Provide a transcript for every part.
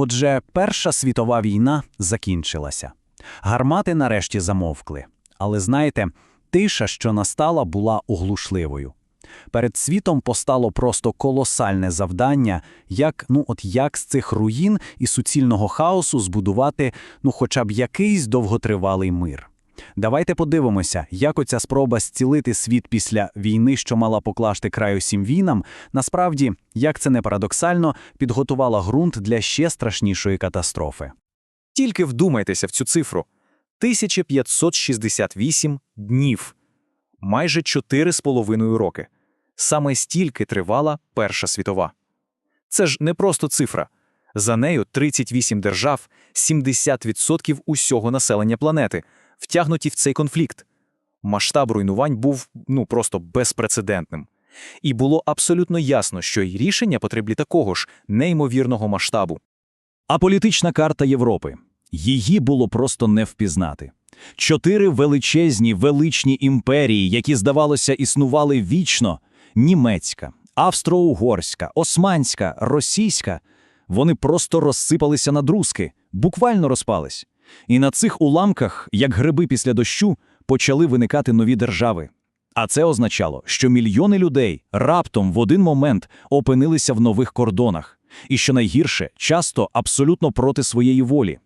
Отже, Перша світова війна закінчилася. Гармати нарешті замовкли. Але знаєте, тиша, що настала, була оглушливою. Перед світом постало просто колосальне завдання, як, ну, от як з цих руїн і суцільного хаосу збудувати ну, хоча б якийсь довготривалий мир. Давайте подивимося, як оця спроба зцілити світ після війни, що мала покласти край усім війнам, насправді, як це не парадоксально, підготувала ґрунт для ще страшнішої катастрофи. Тільки вдумайтеся в цю цифру: 1568 днів, майже 4,5 роки. Саме стільки тривала Перша світова. Це ж не просто цифра. За нею 38 держав, 70% усього населення планети втягнуті в цей конфлікт. Масштаб руйнувань був ну просто безпрецедентним. І було абсолютно ясно, що й рішення потребні такого ж неймовірного масштабу. А політична карта Європи. Її було просто не впізнати. Чотири величезні величні імперії, які, здавалося, існували вічно німецька, австро-угорська, османська, російська вони просто розсипалися на друзки, буквально розпались. І на цих уламках, як гриби після дощу, почали виникати нові держави. А це означало, що мільйони людей раптом в один момент опинилися в нових кордонах, і що найгірше, часто абсолютно проти своєї волі.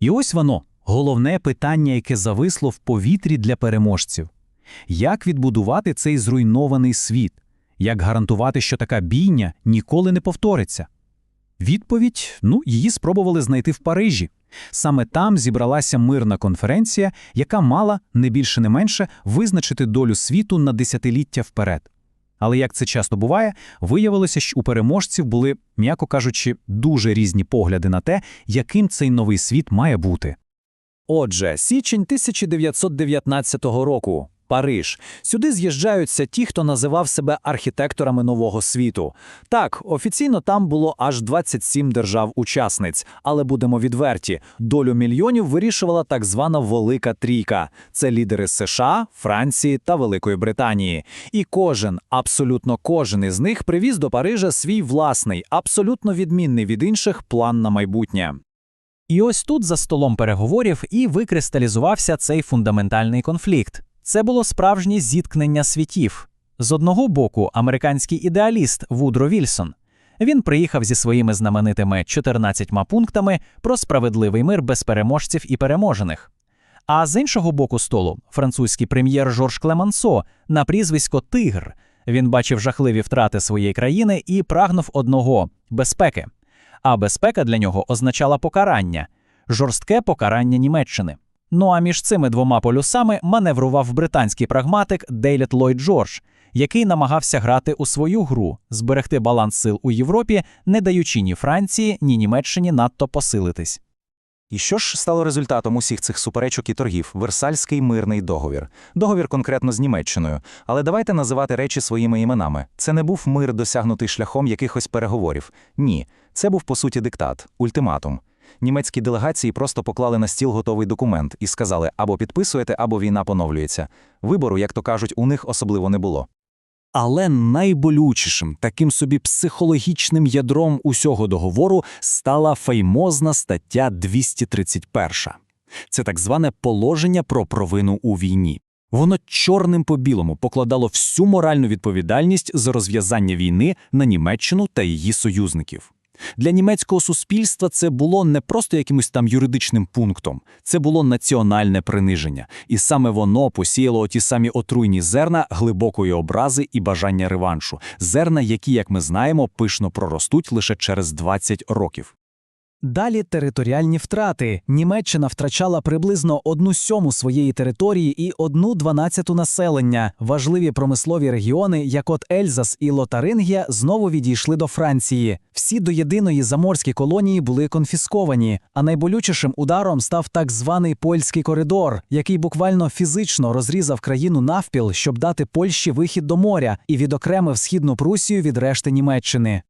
І ось воно, головне питання, яке зависло в повітрі для переможців. Як відбудувати цей зруйнований світ? Як гарантувати, що така бійня ніколи не повториться? Відповідь, ну, її спробували знайти в Парижі. Саме там зібралася мирна конференція, яка мала, не більше не менше, визначити долю світу на десятиліття вперед. Але як це часто буває, виявилося, що у переможців були, м'яко кажучи, дуже різні погляди на те, яким цей новий світ має бути. Отже, січень 1919 року. Париж. Сюди з'їжджаються ті, хто називав себе архітекторами нового світу. Так, офіційно там було аж 27 держав-учасниць, але будемо відверті, долю мільйонів вирішувала так звана Велика Трійка. Це лідери США, Франції та Великої Британії. І кожен, абсолютно кожен із них привіз до Парижа свій власний, абсолютно відмінний від інших план на майбутнє. І ось тут за столом переговорів і викристалізувався цей фундаментальний конфлікт. Це було справжнє зіткнення світів. З одного боку, американський ідеаліст Вудро Вільсон. Він приїхав зі своїми знаменитими 14 пунктами про справедливий мир без переможців і переможених. А з іншого боку столу, французький прем'єр Жорж Клемансо на прізвисько Тигр. Він бачив жахливі втрати своєї країни і прагнув одного безпеки. А безпека для нього означала покарання жорстке покарання Німеччини. Ну а між цими двома полюсами маневрував британський прагматик Дейлет Ллойд Джордж, який намагався грати у свою гру, зберегти баланс сил у Європі, не даючи ні Франції, ні Німеччині надто посилитись. І що ж стало результатом усіх цих суперечок і торгів? Версальський мирний договір. Договір конкретно з Німеччиною. Але давайте називати речі своїми іменами. Це не був мир, досягнутий шляхом якихось переговорів. Ні, це був по суті диктат, ультиматум. Німецькі делегації просто поклали на стіл готовий документ і сказали або підписуєте, або війна поновлюється. Вибору, як то кажуть, у них особливо не було. Але найболючішим, таким собі психологічним ядром усього договору стала феймозна стаття 231. Це так зване положення про провину у війні. Воно чорним по білому покладало всю моральну відповідальність за розв'язання війни на Німеччину та її союзників. Для німецького суспільства це було не просто якимось там юридичним пунктом, це було національне приниження, і саме воно посіяло ті самі отруйні зерна глибокої образи і бажання реваншу, зерна, які, як ми знаємо, пишно проростуть лише через 20 років. Далі територіальні втрати. Німеччина втрачала приблизно одну сьому своєї території і одну дванадцяту населення. Важливі промислові регіони, як от Ельзас і Лотарингія, знову відійшли до Франції. Всі до єдиної заморські колонії були конфісковані. А найболючішим ударом став так званий польський коридор, який буквально фізично розрізав країну навпіл, щоб дати Польщі вихід до моря і відокремив східну Прусію від решти Німеччини.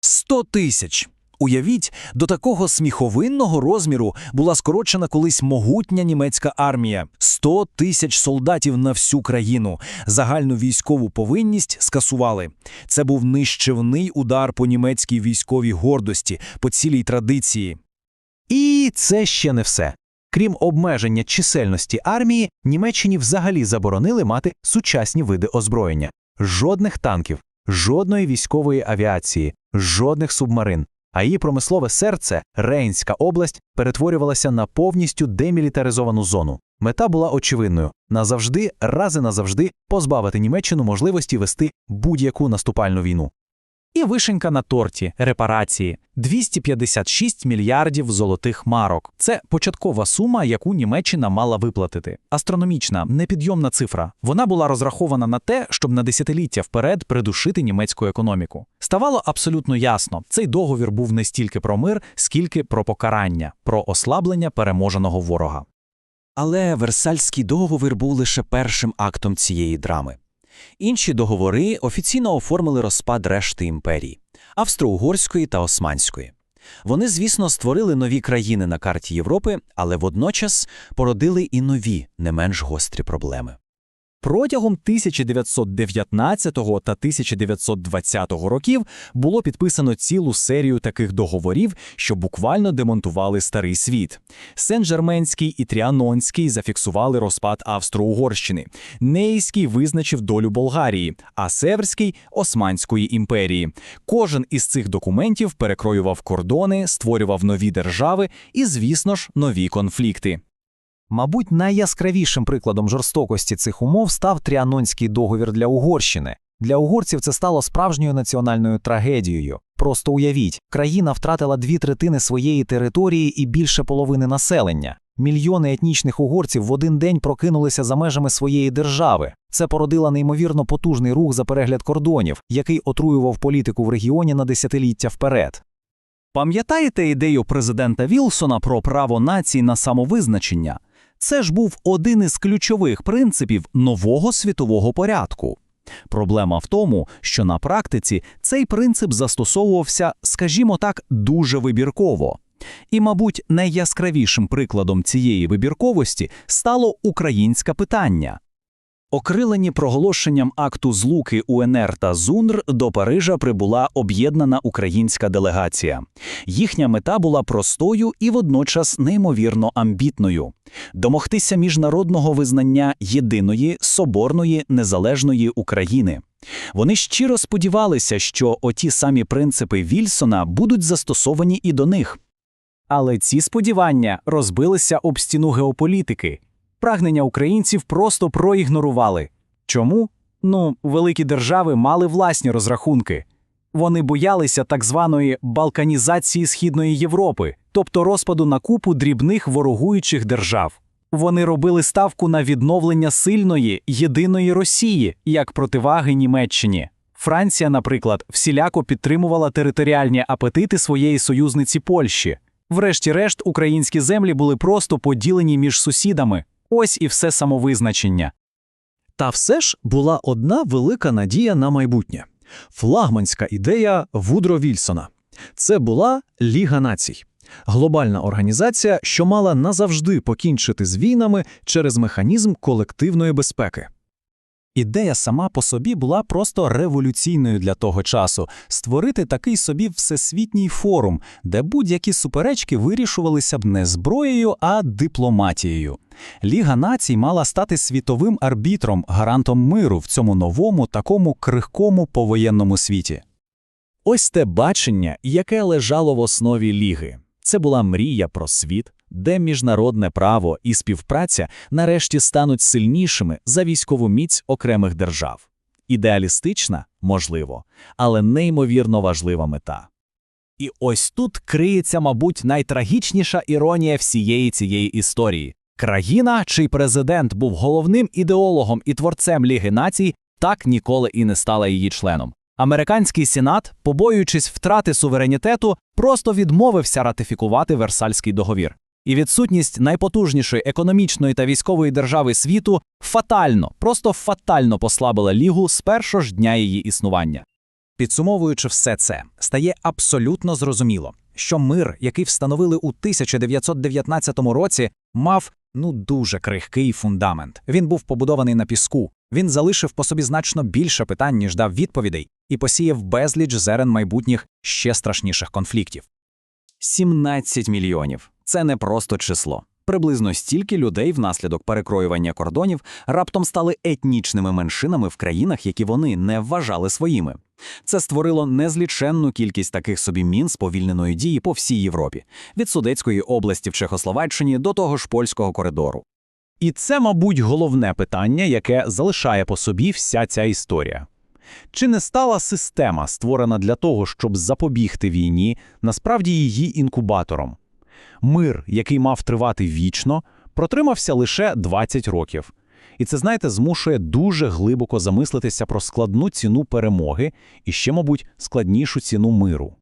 100 тисяч. Уявіть, до такого сміховинного розміру була скорочена колись могутня німецька армія. 100 тисяч солдатів на всю країну. Загальну військову повинність скасували. Це був нищівний удар по німецькій військовій гордості, по цілій традиції. І це ще не все. Крім обмеження чисельності армії, Німеччині взагалі заборонили мати сучасні види озброєння. Жодних танків, жодної військової авіації, жодних субмарин. А її промислове серце, Рейнська область, перетворювалася на повністю демілітаризовану зону. Мета була очевидною – назавжди, рази назавжди позбавити Німеччину можливості вести будь-яку наступальну війну. І вишенька на торті репарації 256 мільярдів золотих марок. Це початкова сума, яку Німеччина мала виплатити. Астрономічна, непідйомна цифра. Вона була розрахована на те, щоб на десятиліття вперед придушити німецьку економіку. Ставало абсолютно ясно, цей договір був не стільки про мир, скільки про покарання, про ослаблення переможеного ворога. Але Версальський договір був лише першим актом цієї драми. Інші договори офіційно оформили розпад решти імперії австро-угорської та османської. Вони, звісно, створили нові країни на карті Європи, але водночас породили і нові, не менш гострі проблеми. Протягом 1919 та 1920 років було підписано цілу серію таких договорів, що буквально демонтували старий світ. Сен-Жерменський і Тріанонський зафіксували розпад Австро-Угорщини, Нейський визначив долю Болгарії, а Северський – Османської імперії. Кожен із цих документів перекроював кордони, створював нові держави і, звісно ж, нові конфлікти. Мабуть, найяскравішим прикладом жорстокості цих умов став Тріанонський договір для Угорщини. Для угорців це стало справжньою національною трагедією. Просто уявіть, країна втратила дві третини своєї території і більше половини населення. Мільйони етнічних угорців в один день прокинулися за межами своєї держави. Це породило неймовірно потужний рух за перегляд кордонів, який отруював політику в регіоні на десятиліття вперед. Пам'ятаєте ідею президента Вілсона про право націй на самовизначення? Це ж був один із ключових принципів нового світового порядку. Проблема в тому, що на практиці цей принцип застосовувався, скажімо так, дуже вибірково. І, мабуть, найяскравішим прикладом цієї вибірковості стало українське питання. Окрилені проголошенням акту злуки УНР та ЗУНР до Парижа прибула об'єднана українська делегація. Їхня мета була простою і водночас неймовірно амбітною домогтися міжнародного визнання єдиної соборної незалежної України. Вони щиро сподівалися, що оті самі принципи Вільсона будуть застосовані і до них. Але ці сподівання розбилися об стіну геополітики. Прагнення українців просто проігнорували. Чому? Ну, великі держави мали власні розрахунки. Вони боялися так званої балканізації Східної Європи, тобто розпаду на купу дрібних ворогуючих держав. Вони робили ставку на відновлення сильної, єдиної Росії як противаги Німеччині. Франція, наприклад, всіляко підтримувала територіальні апетити своєї союзниці Польщі. Врешті-решт, українські землі були просто поділені між сусідами. Ось і все самовизначення. Та все ж була одна велика надія на майбутнє флагманська ідея Вудро Вільсона. Це була Ліга націй. Глобальна організація, що мала назавжди покінчити з війнами через механізм колективної безпеки. Ідея сама по собі була просто революційною для того часу створити такий собі всесвітній форум, де будь-які суперечки вирішувалися б не зброєю, а дипломатією. Ліга націй мала стати світовим арбітром, гарантом миру в цьому новому, такому крихкому повоєнному світі. Ось те бачення, яке лежало в основі ліги. Це була мрія про світ, де міжнародне право і співпраця нарешті стануть сильнішими за військову міць окремих держав. Ідеалістична, можливо, але неймовірно важлива мета. І ось тут криється, мабуть, найтрагічніша іронія всієї цієї історії. Країна, чий президент був головним ідеологом і творцем Ліги націй, так ніколи і не стала її членом. Американський сенат, побоюючись втрати суверенітету, просто відмовився ратифікувати Версальський договір. І відсутність найпотужнішої економічної та військової держави світу фатально, просто фатально послабила лігу з першого ж дня її існування. Підсумовуючи все це, стає абсолютно зрозуміло. що мир, який встановили у 1919 році, мав ну дуже крихкий фундамент. Він був побудований на піску. Він залишив по собі значно більше питань, ніж дав відповідей, і посіяв безліч зерен майбутніх ще страшніших конфліктів. 17 мільйонів. Це не просто число. Приблизно стільки людей внаслідок перекроювання кордонів раптом стали етнічними меншинами в країнах, які вони не вважали своїми. Це створило незліченну кількість таких собі мін сповільненої дії по всій Європі, від Судецької області в Чехословаччині до того ж польського коридору. І це, мабуть, головне питання, яке залишає по собі вся ця історія. Чи не стала система, створена для того, щоб запобігти війні, насправді її інкубатором? Мир, який мав тривати вічно, протримався лише 20 років. І це, знаєте, змушує дуже глибоко замислитися про складну ціну перемоги і ще, мабуть, складнішу ціну миру.